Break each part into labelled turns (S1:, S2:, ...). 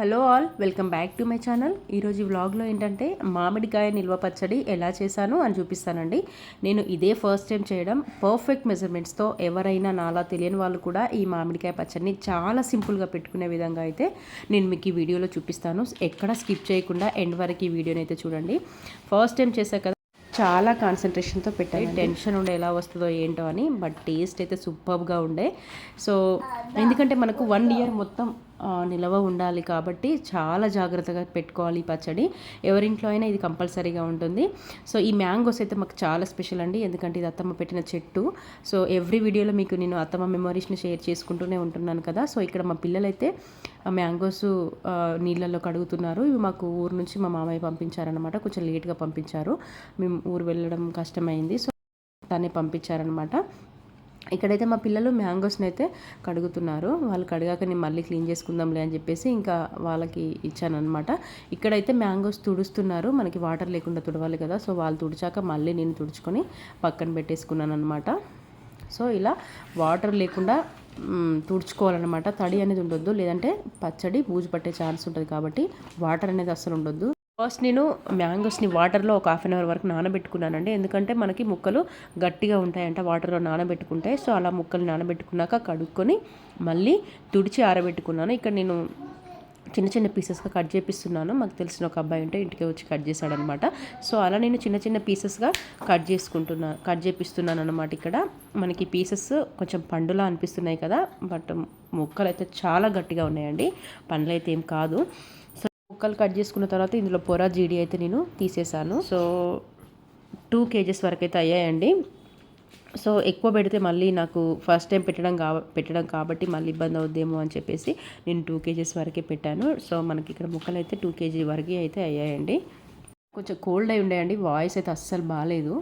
S1: Hello all welcome back to my channel. ఈరోజు వ్లాగ్లో ఏంటంటే మామిడికాయ నిల్వ పచ్చడి ఎలా చేశాను అని చూపిస్తానండి. నేను ఇదే ఫస్ట్ టైం చేయడం. పర్ఫెక్ట్ మెజర్మెంట్స్తో ఎవరైనా నాలా తెలియని వాళ్ళు కూడా ఈ మామిడికాయ పచ్చడిని చాలా సింపుల్గా పెట్టుకునే విధంగా అయితే నేను మీకు ఈ వీడియోలో చూపిస్తాను. ఎక్కడ స్కిప్ చేయకుండా ఎండ్ వరకు ఈ వీడియోని అయితే చూడండి. ఫస్ట్ టైం చేసా కదా చాలా కాన్సన్ట్రేషన్తో పెట్టాయి టెన్షన్ ఉండే ఎలా వస్తుందో ఏంటో అని బట్ టేస్ట్ అయితే సూపర్గా ఉండే. సో ఎందుకంటే మనకు వన్ ఇయర్ మొత్తం నిలవ ఉండాలి కాబట్టి చాలా జాగ్రత్తగా పెట్టుకోవాలి ఈ పచ్చడి. ఎవరింట్లో అయినా ఇది కంపల్సరీగా ఉంటుంది. సో ఈ మ్యాంగోస్ అయితే మాకు చాలా స్పెషల్ అండి. ఎందుకంటే ఇది అత్తమ్మ పెట్టిన చెట్టు. సో ఎవ్రీ వీడియోలో మీకు నేను అత్తమ్మ మెమరీస్ని షేర్ చేసుకుంటూనే ఉంటున్నాను కదా. సో ఇక్కడ మా పిల్లలైతే మ్యాంగోస్ నీళ్ళల్లో కడుగుతున్నారు. ఇవి మాకు ఊరు నుంచి మా మామయ్య పంపించారనమాట కొంచెం లేట్గా పంపించారు. మేము ఊరు వెళ్ళడం కష్టమైంది. సో తనే పంపించారనమాట ఇక్కడైతే మా పిల్లలు మ్యాంగోస్ని అయితే కడుగుతున్నారు. వాళ్ళు కడిగాక నేను మళ్ళీ క్లీన్ చేసుకుందాంలే అని చెప్పేసి ఇంకా వాళ్ళకి ఇచ్చానమాట ఇక్కడైతే మ్యాంగోస్ తుడుస్తున్నారు. మనకి వాటర్ లేకుండా తుడవాలి కదా సో వాళ్ళు తుడిచాక మళ్ళీ నేను తుడుచుకొని పక్కన పెట్టేసుకున్నాను అనమాట సో ఇలా వాటర్ లేకుండా తుడుచుకోవాలన్నమాట. తడి అనేది ఉండొద్దు లేదంటే పచ్చడి బూజు పట్టే ఛాన్స్ ఉంటుంది కాబట్టి వాటర్ అనేది అస్సలు ఉండొద్దు. ఫస్ట్ నేను మ్యాంగోస్ని వాటర్లో ఒక హాఫ్ అన్ అవర్ వరకు నానబెట్టుకున్నానండి. ఎందుకంటే మనకి ముక్కలు గట్టిగా ఉంటాయంట వాటర్లో నానబెట్టుకుంటే. సో అలా ముక్కలు నానబెట్టుకున్నాక కడుక్కొని మళ్ళీ తుడిచి ఆరబెట్టుకున్నాను. ఇక్కడ నేను చిన్న చిన్న పీసెస్గా కట్ చేపిస్తున్నాను. మాకు తెలిసిన ఒక అబ్బాయి ఉంటే ఇంటికి వచ్చి కట్ చేశాడనమాట. సో అలా నేను చిన్న చిన్న పీసెస్గా కట్ చేసుకుంటున్నా కట్ చేపిస్తున్నాను అనమాట ఇక్కడ. మనకి పీసెస్ కొంచెం పండులా అనిపిస్తున్నాయి కదా. బట్ ముక్కలు అయితే చాలా గట్టిగా ఉన్నాయండి. పండ్లు అయితే ఏం కాదు. ముక్కలు కట్ చేసుకున్న తర్వాత ఇందులో పొర జీడి అయితే నేను తీసేసాను. సో టూ కేజెస్ వరకు అయితే అయ్యాయండి. సో ఎక్కువ పెడితే మళ్ళీ నాకు ఫస్ట్ టైం పెట్టడం కా పెట్టడం కాబట్టి మళ్ళీ ఇబ్బంది అవుద్దేమో అని చెప్పేసి నేను టూ కేజెస్ వరకే పెట్టాను. సో మనకి ఇక్కడ ముక్కలు అయితే టూ కేజీ వరకే అయితే అయ్యాయండి. కొంచెం కోల్డ్ అయి ఉండేయండి. వాయిస్ అయితే అస్సలు బాగాలేదు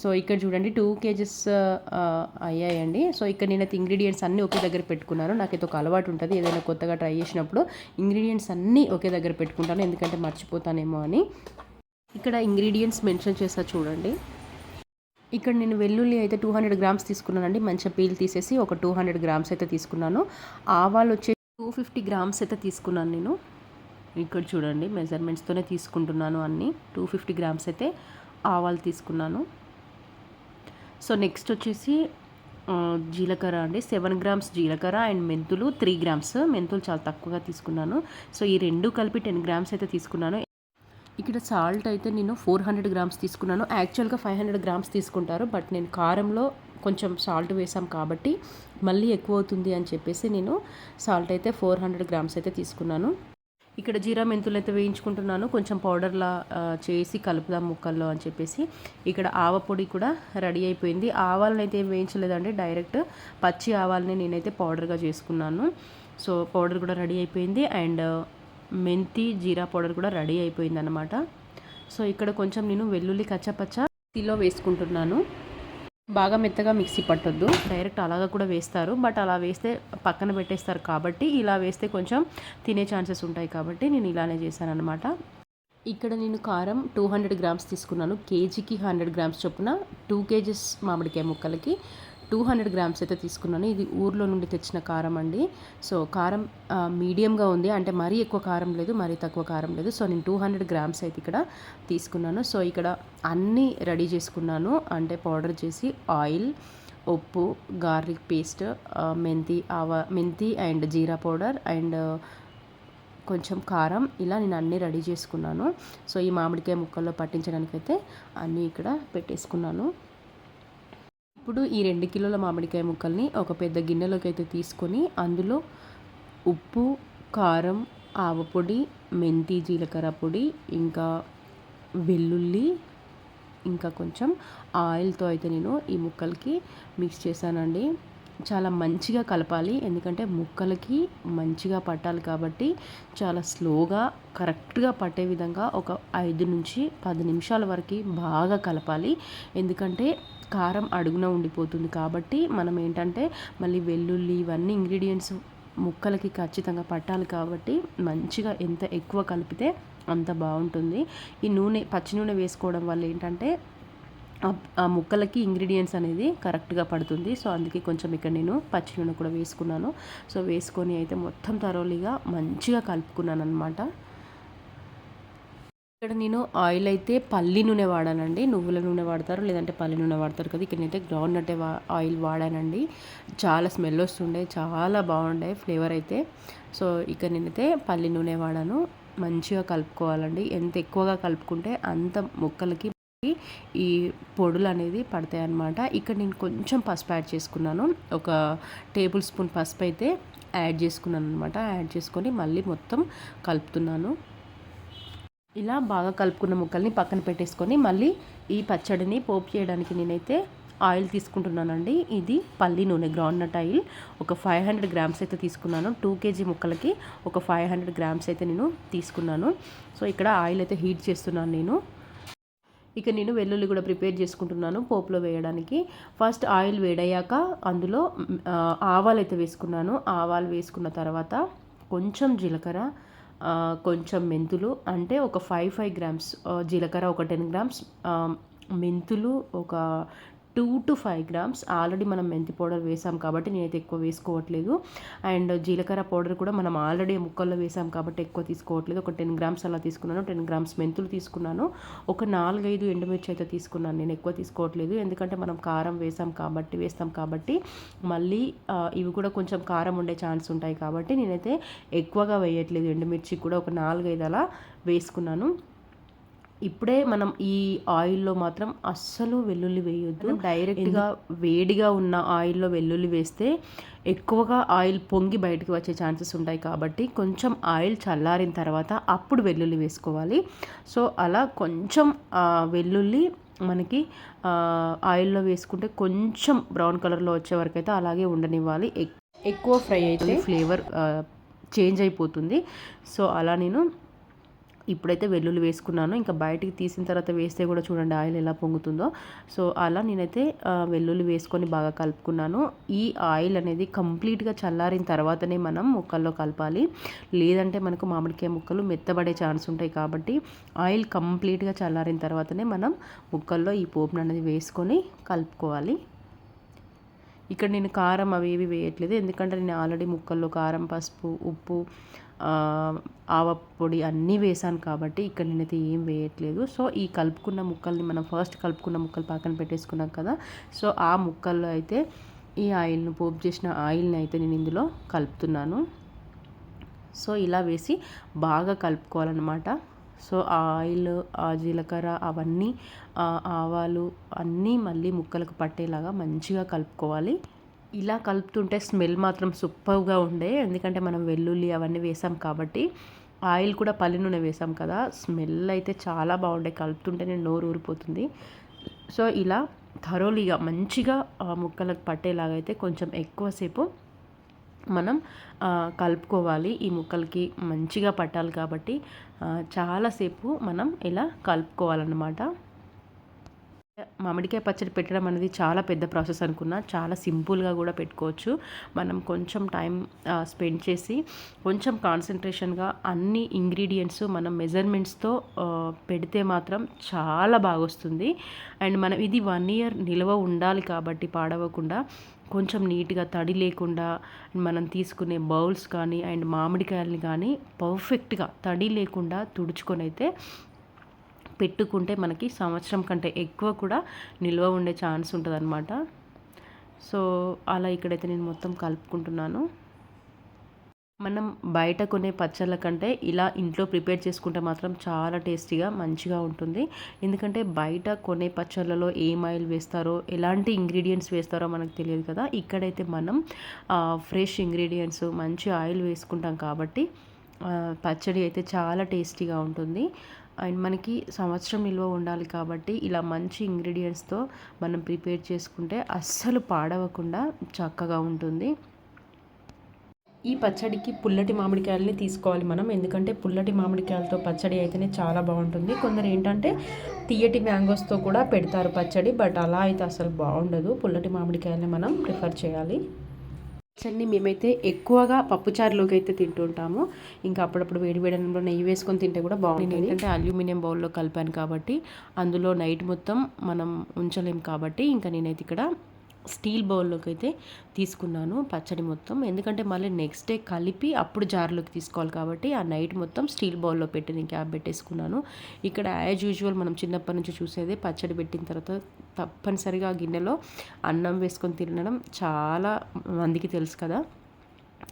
S1: సో ఇక్కడ చూడండి టూ కేజెస్ uh, uh, అయ్యాయండి. సో ఇక్కడ నేను అయితే ఇంగ్రీడియంట్స్ అన్నీ ఒకే దగ్గర పెట్టుకున్నాను. నాకైతే ఒక అలవాటు ఉంటుంది ఏదైనా కొత్తగా ట్రై చేసినప్పుడు ఇంగ్రీడియంట్స్ అన్నీ ఒకే దగ్గర పెట్టుకుంటాను ఎందుకంటే మర్చిపోతానేమో అని. ఇక్కడ ఇంగ్రీడియంట్స్ మెన్షన్ చేస్తా చూడండి. ఇక్కడ నేను వెల్లుల్లి అయితే టూ హండ్రెడ్ గ్రామ్స్ తీసుకున్నానండి. మంచిగా పీల్ తీసేసి ఒక టూ హండ్రెడ్ గ్రామ్స్ అయితే తీసుకున్నాను. ఆవాలు వచ్చేసి టూ ఫిఫ్టీ గ్రామ్స్ అయితే తీసుకున్నాను నేను. ఇక్కడ చూడండి మెజర్మెంట్స్తోనే తీసుకుంటున్నాను అన్నీ. టూ ఫిఫ్టీ గ్రామ్స్ అయితే ఆవాలు తీసుకున్నాను. సో నెక్స్ట్ వచ్చేసి జీలకర్ర అండి. సెవెన్ గ్రామ్స్ జీలకర్ర అండ్ మెంతులు త్రీ గ్రామ్స్. మెంతులు చాలా తక్కువగా తీసుకున్నాను. సో ఈ రెండు కలిపి టెన్ గ్రామ్స్ అయితే తీసుకున్నాను. ఇక్కడ సాల్ట్ అయితే నేను ఫోర్ హండ్రెడ్ గ్రామ్స్ తీసుకున్నాను. యాక్చువల్గా ఫైవ్ హండ్రెడ్ గ్రామ్స్ తీసుకుంటారు. బట్ నేను కారంలో కొంచెం సాల్ట్ వేసాం కాబట్టి మళ్ళీ ఎక్కువ అవుతుంది అని చెప్పేసి నేను సాల్ట్ అయితే ఫోర్ హండ్రెడ్ గ్రామ్స్ అయితే తీసుకున్నాను. ఇక్కడ జీరా మెంతులు అయితే వేయించుకుంటున్నాను. కొంచెం పౌడర్లా చేసి కలుపుదాం ముక్కల్లో అని చెప్పేసి. ఇక్కడ ఆవ పొడి కూడా రెడీ అయిపోయింది. ఆవాలని అయితే ఏం వేయించలేదండి. డైరెక్ట్ పచ్చి ఆవాలని నేనైతే పౌడర్గా చేసుకున్నాను. సో పౌడర్ కూడా రెడీ అయిపోయింది. అండ్ మెంతి జీరా పౌడర్ కూడా రెడీ అయిపోయింది అనమాట సో ఇక్కడ కొంచెం నేను వెల్లుల్లి కచ్చపచ్చ మిక్సీలో వేసుకుంటున్నాను. బాగా మెత్తగా మిక్సీ పట్టొద్దు. డైరెక్ట్ అలాగా కూడా వేస్తారు. బట్ అలా వేస్తే పక్కన పెట్టేస్తారు కాబట్టి ఇలా వేస్తే కొంచెం తినే ఛాన్సెస్ ఉంటాయి కాబట్టి నేను ఇలానే చేశాను అనమాట ఇక్కడ నేను కారం టూ హండ్రెడ్ గ్రామ్స్ తీసుకున్నాను. కేజీకి హండ్రెడ్ గ్రామ్స్ చొప్పున టూ కేజెస్ మామిడికాయ ముక్కలకి టూ హండ్రెడ్ గ్రామ్స్ అయితే తీసుకున్నాను. ఇది ఊర్లో నుండి తెచ్చిన కారం అండి. సో కారం మీడియంగా ఉంది. అంటే మరీ ఎక్కువ కారం లేదు మరీ తక్కువ కారం లేదు. సో నేను టూ హండ్రెడ్ గ్రామ్స్ అయితే ఇక్కడ తీసుకున్నాను. సో ఇక్కడ అన్నీ రెడీ చేసుకున్నాను. అంటే పౌడర్ చేసి ఆయిల్ ఉప్పు గార్లిక్ పేస్ట్ మెంతి ఆవ మెంతి అండ్ జీరా పౌడర్ అండ్ కొంచెం కారం. ఇలా నేను అన్నీ రెడీ చేసుకున్నాను. సో ఈ మామిడికాయ ముక్కల్లో పట్టించడానికైతే అన్నీ ఇక్కడ పెట్టేసుకున్నాను. ఇప్పుడు ఈ రెండు కిలోల మామిడికాయ ముక్కల్ని ఒక పెద్ద గిన్నెలోకి అయితే తీసుకొని అందులో ఉప్పు కారం ఆవపొడి మెంతి జీలకర్ర పొడి ఇంకా వెల్లుల్లి ఇంకా కొంచెం ఆయిల్తో అయితే నేను ఈ ముక్కలకి మిక్స్ చేశానండి. చాలా మంచిగా కలపాలి ఎందుకంటే ముక్కలకి మంచిగా పట్టాలి కాబట్టి చాలా స్లోగా కరెక్ట్గా పట్టే విధంగా ఒక ఐదు నుంచి పది నిమిషాల వరకు బాగా కలపాలి. ఎందుకంటే కారం అడుగున ఉండిపోతుంది కాబట్టి మనం ఏంటంటే మళ్ళీ వెల్లుల్లి ఇవన్నీ ఇంగ్రీడియంట్స్ ముక్కలకి ఖచ్చితంగా పట్టాలి కాబట్టి మంచిగా ఎంత ఎక్కువ కలిపితే అంత బాగుంటుంది. ఈ నూనె పచ్చి నూనె వేసుకోవడం వల్ల ఏంటంటే ఆ- ముక్కలకి ఇంగ్రీడియంట్స్ అనేది కరెక్ట్గా పడుతుంది. సో అందుకే కొంచెం ఇక్కడ నేను పచ్చి నూనె కూడా వేసుకున్నాను. సో వేసుకొని అయితే మొత్తం తరోలీగా మంచిగా కలుపుకున్నాను అనమాట ఇక్కడ నేను ఆయిల్ అయితే పల్లి నూనె వాడానండి. నువ్వుల నూనె వాడతారు లేదంటే పల్లి నూనె వాడతారు కదా. ఇక్కడ నేనైతే గ్రౌండ్ నట్ ఆయిల్ వాడానండి. చాలా స్మెల్ వస్తుండే చాలా బాగుండే ఫ్లేవర్ అయితే. సో ఇక్కడ నేనైతే పల్లి నూనె వాడాను. మంచిగా కలుపుకోవాలండి. ఎంత ఎక్కువగా కలుపుకుంటే అంత ముక్కలకి ఈ పొడులు అనేది పడతాయి అన్నమాట ఇక్కడ నేను కొంచెం పసుపు యాడ్ చేసుకున్నాను. ఒక టేబుల్ స్పూన్ పసుపు అయితే యాడ్ చేసుకున్నాను అనమాట యాడ్ చేసుకొని మళ్ళీ మొత్తం కలుపుతున్నాను. ఇలా బాగా కలుపుకున్న ముక్కల్ని పక్కన పెట్టేసుకొని మళ్ళీ ఈ పచ్చడిని పోపు చేయడానికి నేనైతే ఆయిల్ తీసుకుంటున్నానండి. ఇది పల్లి నూనె గ్రౌండ్ నట్ ఆయిల్. ఒక ఫైవ్ హండ్రెడ్ గ్రామ్స్ అయితే తీసుకున్నాను. టూ కేజీ ముక్కలకి ఒక ఫైవ్ హండ్రెడ్ గ్రామ్స్ అయితే నేను తీసుకున్నాను. సో ఇక్కడ ఆయిల్ అయితే హీట్ చేస్తున్నాను నేను. ఇక నేను వెల్లుల్లి కూడా ప్రిపేర్ చేసుకుంటున్నాను పోపులో వేయడానికి. ఫస్ట్ ఆయిల్ వేడయ్యాక అందులో ఆవాలు అయితే వేసుకున్నాను. ఆవాలు వేసుకున్న తర్వాత కొంచెం జీలకర్ర కొంచెం మెంతులు అంటే ఒక ఫైవ్ ఫైవ్ గ్రామ్స్ జీలకర్ర ఒక టెన్ గ్రామ్స్ మెంతులు ఒక two to five grams. Already మనం మెంతి పౌడర్ వేసాం కాబట్టి నేనైతే ఎక్కువ వేసుకోవట్లేదు. అండ్ జీలకర్ర పౌడర్ కూడా మనం ఆల్రెడీ ముక్కల్లో వేసాం కాబట్టి ఎక్కువ తీసుకోవట్లేదు. ఒక టెన్ గ్రామ్స్ అలా తీసుకున్నాను. టెన్ గ్రామ్స్ మెంతులు తీసుకున్నాను. ఒక నాలుగైదు ఎండుమిర్చి అయితే తీసుకున్నాను. నేను ఎక్కువ తీసుకోవట్లేదు. ఎందుకంటే మనం కారం వేసాం కాబట్టి వేస్తాం కాబట్టి మళ్ళీ ఇవి కూడా కొంచెం కారం ఉండే ఛాన్స్ ఉంటాయి కాబట్టి నేనైతే ఎక్కువగా వేయట్లేదు. ఎండుమిర్చి కూడా ఒక నాలుగైదు అలా వేసుకున్నాను. ఇప్పుడే మనం ఈ ఆయిల్లో మాత్రం అస్సలు వెల్లుల్లి వేయొద్దు. డైరెక్ట్గా వేడిగా ఉన్న ఆయిల్లో వెల్లుల్లి వేస్తే ఎక్కువగా ఆయిల్ పొంగి బయటకు వచ్చే ఛాన్సెస్ ఉంటాయి కాబట్టి కొంచెం ఆయిల్ చల్లారిన తర్వాత అప్పుడు వెల్లుల్లి వేసుకోవాలి. సో అలా కొంచెం వెల్లుల్లి మనకి ఆయిల్లో వేసుకుంటే కొంచెం బ్రౌన్ కలర్లో వచ్చే వరకు అయితే అలాగే ఉండనివ్వాలి. ఎక్- ఎక్కువ ఫ్రై అయితే ఫ్లేవర్ చేంజ్ అయిపోతుంది. సో అలా నేను ఇప్పుడైతే వెల్లుల్లి వేసుకున్నాను. ఇంకా బయటికి తీసిన తర్వాత వేస్తే కూడా చూడండి ఆయిల్ ఎలా పొంగుతుందో. సో అలా నేనైతే వెల్లుల్లి వేసుకొని బాగా కలుపుకున్నాను. ఈ ఆయిల్ అనేది కంప్లీట్గా చల్లారిన తర్వాతనే మనం ముక్కల్లో కలపాలి. లేదంటే మనకు మామిడికాయ ముక్కలు మెత్తబడే ఛాన్స్ ఉంటాయి కాబట్టి ఆయిల్ కంప్లీట్గా చల్లారిన తర్వాతనే మనం ముక్కల్లో ఈ పోపును అనేది వేసుకొని కలుపుకోవాలి. ఇక్కడ నేను కారం అవి ఇవి వేయట్లేదు. ఎందుకంటే నేను ఆల్రెడీ ముక్కల్లో కారం పసుపు ఉప్పు ఆవ పొడి అన్నీ వేసాను కాబట్టి ఇక్కడ నేనైతే ఏం వేయట్లేదు. సో ఈ కలుపుకున్న ముక్కల్ని మనం ఫస్ట్ కలుపుకున్న ముక్కలు పక్కన పెట్టేసుకున్నాం కదా. సో ఆ ముక్కల్లో అయితే ఈ ఆయిల్ను పోపు చేసిన ఆయిల్ని అయితే నేను ఇందులో కలుపుతున్నాను. సో ఇలా వేసి బాగా కలుపుకోవాలన్నమాట. సో ఆ ఆయిల్ ఆ జీలకర్ర అవన్నీ ఆవాలు అన్నీ మళ్ళీ ముక్కలకు పట్టేలాగా మంచిగా కలుపుకోవాలి. ఇలా కలుపుతుంటే స్మెల్ మాత్రం సూపర్గా ఉండే. ఎందుకంటే మనం వెల్లుల్లి అవన్నీ వేసాం కాబట్టి ఆయిల్ కూడా పల్లి నూనె వేసాం కదా. స్మెల్ అయితే చాలా బాగుండే. కలుపుతుంటే నేను నోరు ఊరిపోతుంది. సో ఇలా థరోలీగా మంచిగా ముక్కలకు పట్టేలాగా అయితే కొంచెం ఎక్కువసేపు మనం కలుపుకోవాలి. ఈ ముక్కలకి మంచిగా పట్టాలి కాబట్టి చాలాసేపు మనం ఇలా కలుపుకోవాలన్నమాట. మామిడికాయ పచ్చడి పెట్టడం అనేది చాలా పెద్ద ప్రాసెస్ అనుకున్నా. చాలా సింపుల్గా కూడా పెట్టుకోవచ్చు. మనం కొంచెం టైం స్పెండ్ చేసి కొంచెం కాన్సన్ట్రేషన్గా అన్ని ఇంగ్రీడియంట్స్ మనం మెజర్మెంట్స్తో పెడితే మాత్రం చాలా బాగా వస్తుంది అండ్ మనం ఇది వన్ ఇయర్ నిల్వ ఉండాలి కాబట్టి పాడవకుండా కొంచెం నీట్గా తడి లేకుండా మనం తీసుకునే బౌల్స్ కానీ అండ్ మామిడికాయలని కానీ పర్ఫెక్ట్గా తడి లేకుండా తుడుచుకొని అయితే పెట్టుకుంటే మనకి సంవత్సరం కంటే ఎక్కువ కూడా నిల్వ ఉండే ఛాన్స్ ఉంటుంది సో అలా ఇక్కడైతే నేను మొత్తం కలుపుకుంటున్నాను. మనం బయట కొనే పచ్చళ్ళ కంటే ఇలా ఇంట్లో ప్రిపేర్ చేసుకుంటే మాత్రం చాలా టేస్టీగా మంచిగా ఉంటుంది. ఎందుకంటే బయట కొనే పచ్చళ్ళలో ఏం ఆయిల్ వేస్తారో ఎలాంటి ఇంగ్రీడియంట్స్ వేస్తారో మనకు తెలియదు కదా. ఇక్కడైతే మనం ఫ్రెష్ ఇంగ్రీడియంట్స్ మంచి ఆయిల్ వేసుకుంటాం కాబట్టి పచ్చడి అయితే చాలా టేస్టీగా ఉంటుంది. అండ్ మనకి సంవత్సరం నిల్వ ఉండాలి కాబట్టి ఇలా మంచి ఇంగ్రీడియంట్స్తో మనం ప్రిపేర్ చేసుకుంటే అస్సలు పాడవకుండా చక్కగా ఉంటుంది. ఈ పచ్చడికి పుల్లటి మామిడికాయలని తీసుకోవాలి మనం. ఎందుకంటే పుల్లటి మామిడికాయలతో పచ్చడి అయితేనే చాలా బాగుంటుంది. కొందరు ఏంటంటే తీయటి మ్యాంగోస్తో కూడా పెడతారు పచ్చడి బట్ అలా అయితే అసలు బాగుండదు. పుల్లటి మామిడికాయలని మనం ప్రిఫర్ చేయాలి. పచ్చడిని మేమైతే ఎక్కువగా పప్పుచారులోకి అయితే తింటుంటాము. ఇంకా అప్పుడప్పుడు వేడి వేడనంలో నెయ్యి వేసుకొని తింటే కూడా బాగుంటుంది. ఎందుకంటే అల్యూమినియం బౌల్లో కలిపాను కాబట్టి అందులో నైట్ మొత్తం మనం ఉంచలేం కాబట్టి ఇంకా నేనైతే ఇక్కడ స్టీల్ బౌల్లోకి అయితే తీసుకున్నాను పచ్చడి మొత్తం. ఎందుకంటే మళ్ళీ నెక్స్ట్ డే కలిపి అప్పుడు జార్లోకి తీసుకోవాలి కాబట్టి ఆ నైట్ మొత్తం స్టీల్ బౌల్లో పెట్టి నేను క్యాబ్ పెట్టేసుకున్నాను. ఇక్కడ యాజ్ యూజువల్ మనం చిన్నప్పటి నుంచి చూసేది పచ్చడి పెట్టిన తర్వాత తప్పనిసరిగా ఆ గిన్నెలో అన్నం వేసుకొని తినడం చాలా మందికి తెలుసు కదా.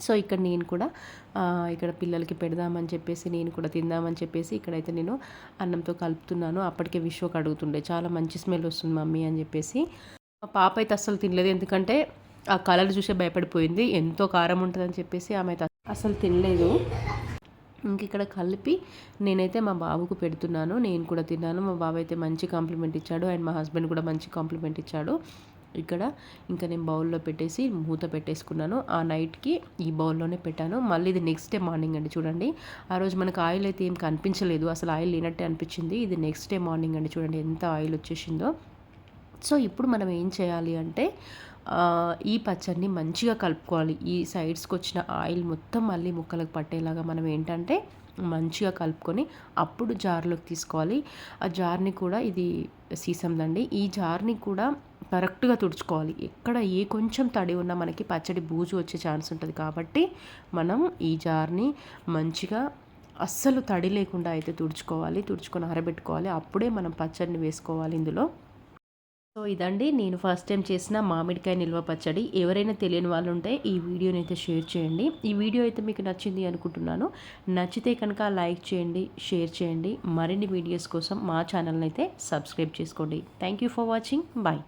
S1: సో ఇక్కడ నేను కూడా ఇక్కడ పిల్లలకి పెడదామని చెప్పేసి నేను కూడా తిందామని చెప్పేసి ఇక్కడైతే నేను అన్నంతో కలుపుతున్నాను. అప్పటికే విశ్వకు అడుగుతుండే చాలా మంచి స్మెల్ వస్తుంది మమ్మీ అని చెప్పేసి. మా పాప అయితే అస్సలు తినలేదు. ఎందుకంటే ఆ కలర్ చూసే భయపడిపోయింది. ఎంతో కారం ఉంటుందని చెప్పేసి ఆమె అయితే అసలు తినలేదు. ఇంక ఇక్కడ కలిపి నేనైతే మా బాబుకు పెడుతున్నాను. నేను కూడా తిన్నాను. మా బాబు అయితే మంచి కాంప్లిమెంట్ ఇచ్చాడు. అండ్ మా హస్బెండ్ కూడా మంచి కాంప్లిమెంట్ ఇచ్చాడు. ఇక్కడ ఇంకా నేను బౌల్లో పెట్టేసి మూత పెట్టేసుకున్నాను. ఆ నైట్కి ఈ బౌల్లోనే పెట్టాను. మళ్ళీ ఇది నెక్స్ట్ డే మార్నింగ్ అండి చూడండి. ఆ రోజు మనకు ఆయిల్ అయితే ఏం కనిపించలేదు. అసలు ఆయిల్ లేనట్టే అనిపించింది. ఇది నెక్స్ట్ డే మార్నింగ్ అండి చూడండి ఎంత ఆయిల్ వచ్చేసిందో. సో ఇప్పుడు మనం ఏం చేయాలి అంటే ఈ పచ్చడిని మంచిగా కలుపుకోవాలి. ఈ సైడ్స్కి వచ్చిన ఆయిల్ మొత్తం మళ్ళీ ముక్కలకు పట్టేలాగా మనం ఏంటంటే మంచిగా కలుపుకొని అప్పుడు జార్లోకి తీసుకోవాలి. ఆ జార్ని కూడా ఇది సీసందండి. ఈ జార్ని కూడా కరెక్ట్గా తుడుచుకోవాలి. ఎక్కడ ఏ కొంచెం తడి ఉన్నా మనకి పచ్చడి బూజు వచ్చే ఛాన్స్ ఉంటుంది. కాబట్టి మనం ఈ జార్ని మంచిగా అస్సలు తడి లేకుండా అయితే తుడుచుకోవాలి. తుడుచుకొని ఆరబెట్టుకోవాలి. అప్పుడే మనం పచ్చడిని వేసుకోవాలి ఇందులో. సో ఇదండి. నేను ఫస్ట్ టైం చేసిన మామిడికాయ నిల్వ పచ్చడి. ఎవరైనా తెలియని వాళ్ళు ఉంటే ఈ వీడియోని అయితే షేర్ చేయండి. ఈ వీడియో అయితే మీకు నచ్చింది అనుకుంటున్నాను. నచ్చితే కనుక లైక్ చేయండి షేర్ చేయండి. మరిన్ని వీడియోస్ కోసం మా ఛానల్ని అయితే సబ్స్క్రైబ్ చేసుకోండి. Thank you for watching. Bye.